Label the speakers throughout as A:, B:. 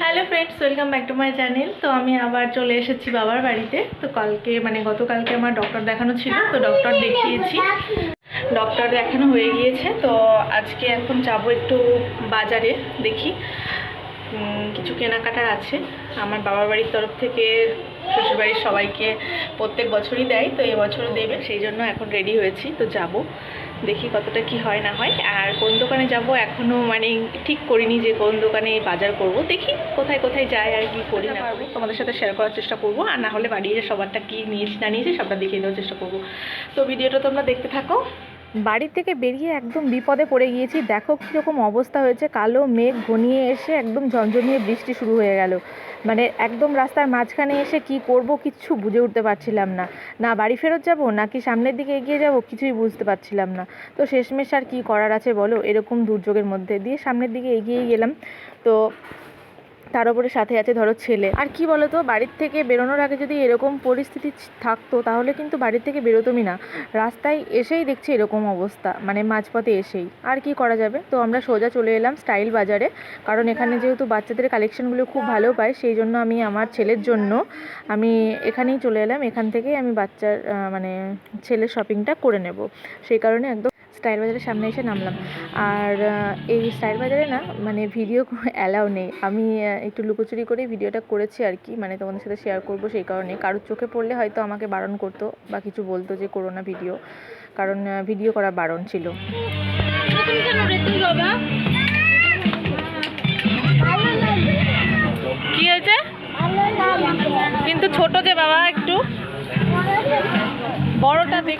A: Hello friends welcome back to my channel তো আমি আবার চলে এসেছি বাবার বাড়িতে। তো কালকে মানে গতকালকে আমার ডক্টর দেখানো ছিল তো ডক্টর দেখিয়েছি। ডক্টর দেখানো হয়ে গিয়েছে তো আজকে এখন যাব একটু বাজারে দেখি। কিছু কেনাকাটার আছে। আমার বাবার বাড়ির তরফ থেকে শ্বশুরবাড়ির সবাইকে প্রত্যেক বছরই দেয়, তো এবছরও দেবে, সেই জন্য এখন রেডি হয়েছি, তো যাব। দেখি কতটা কি হয় না হয়। আর কোন দোকানে যাব এখনও মানে ঠিক করিনি যে কোন দোকানে বাজার করব। দেখি কোথায় কোথায় যায় আর কি করি না পারব তোমাদের সাথে শেয়ার করার চেষ্টা করব, আর না হলে বাড়িয়ে সবারটা কি নিয়েছি না নিয়েছি সবটা দেখিয়ে দেওয়ার চেষ্টা করব। তো ভিডিওটা তোমরা দেখতে থাকো।
B: বাড়ির থেকে বেরিয়ে একদম বিপদে পড়ে গিয়েছি। দেখো কীরকম অবস্থা হয়েছে। কালো মেঘ ঘনিয়ে এসে একদম ঝনঝনিয়ে বৃষ্টি শুরু হয়ে গেল। মানে একদম রাস্তার মাঝখানে এসে কি করব কিচ্ছু বুঝে উঠতে পারছিলাম না। না বাড়ি ফেরত যাব, নাকি সামনের দিকে এগিয়ে যাব কিছুই বুঝতে পারছিলাম না। তো শেষমেশ আর কী করার আছে বলো? এরকম দুর্যোগের মধ্যে দিয়ে সামনের দিকে এগিয়েই গেলাম। তো তার উপরে সাথে আছে, ধরো ছেলে। আর কি বলতো, বাড়ির থেকে বেরোনোর আগে যদি এরকম পরিস্থিতি থাকতো, তাহলে কিন্তু বাড়ির থেকে বেরোতমই না। রাস্তায় এসেই দেখছি এরকম অবস্থা মানে মাঝপথে এসেই। আর কি করা যাবে? তো আমরা সোজা চলে এলাম স্টাইল বাজারে। কারণ এখানে যেহেতু বাচ্চাদের কালেকশনগুলো খুব ভালো পায়, সেই জন্য আমি আমার ছেলের জন্য আমি এখানেই চলে এলাম। এখান থেকেই আমি বাচ্চার মানে ছেলের শপিংটা করে নেব। সেই কারণে একদম স্টাইল বাজারের সামনে এসে নামলাম। আর এই স্টাইল বাজারে না মানে ভিডিও অ্যালাউ নেই। আমি একটু লুকোচুরি করে ভিডিওটা করেছি আর কি। মানে তোমাদের সাথে শেয়ার করব সেই কারণে কারোর চোখে পড়লে হয়তো আমাকে বারণ করতো বা কিছু বলতো যে, করো না ভিডিও কারণ ভিডিও করা বারণ ছিল।
A: কি হয়েছে? কিন্তু ছোট যে বাবা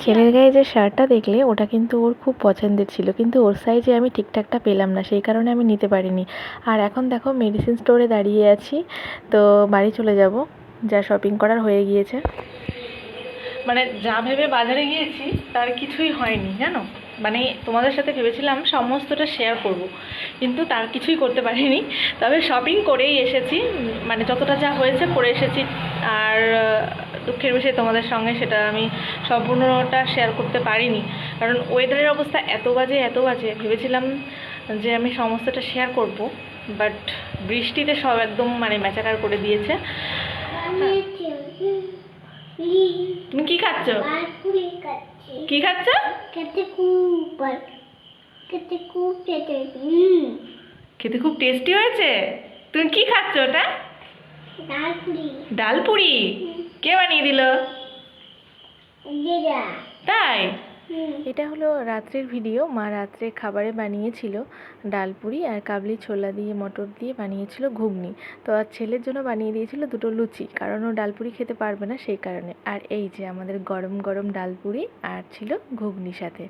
B: ছেলের গায়ে যে শার্টটা দেখলে, ওটা কিন্তু ওর খুব পছন্দের ছিল, কিন্তু ওর সাইজে আমি ঠিকঠাকটা পেলাম না, সেই কারণে আমি নিতে পারিনি। আর এখন দেখো মেডিসিন স্টোরে দাঁড়িয়ে আছি, তো বাড়ি চলে যাব, যা শপিং করার হয়ে গিয়েছে।
A: মানে যা ভেবে বাজারে গিয়েছি, তার কিছুই হয়নি, জানো? মানে তোমাদের সাথে ভেবেছিলাম সমস্তটা শেয়ার করব কিন্তু তার কিছুই করতে পারিনি। তবে শপিং করেই এসেছি মানে যতটা যা হয়েছে করে এসেছি। আর দুঃখের বিষয় তোমাদের সঙ্গে সেটা আমি সম্পূর্ণটা শেয়ার করতে পারিনি। কারণ ওয়েদারের অবস্থা এত বাজে এত বাজে। ভেবেছিলাম যে আমি সমস্তটা শেয়ার করব বাট বৃষ্টিতে সব একদম মানে ম্যাচাকার করে দিয়েছে। তুমি কি খাচ্ছ? কি খাচ্ছ? খেতে খুব টেস্টি হয়েছে। তুমি কি খাচ্ছ ওটা? ডাল পুরি। কে বানিয়ে দিল? তাই?
B: এটা হলো রাত্রের ভিডিও। মা রাত্রে খাবারে বানিয়েছিল ডালপুরি আর কাবলি ছোলা দিয়ে, মটর দিয়ে বানিয়েছিল ঘুগনি। তো আর ছেলের জন্য বানিয়ে দিয়েছিল দুটো লুচি, কারণ ও ডালপুরি খেতে পারবে না সেই কারণে। আর এই যে আমাদের গরম গরম ডালপুরি আর ছিল ঘুগনি সাথে।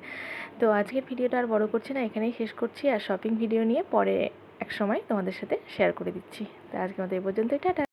B: তো আজকের ভিডিওটা আর বড় করছি না, এখানেই শেষ করছি। আর শপিং ভিডিও নিয়ে পরে এক সময় তোমাদের সাথে শেয়ার করে দিচ্ছি। তো আজকের মতো এই পর্যন্তই, টাটা।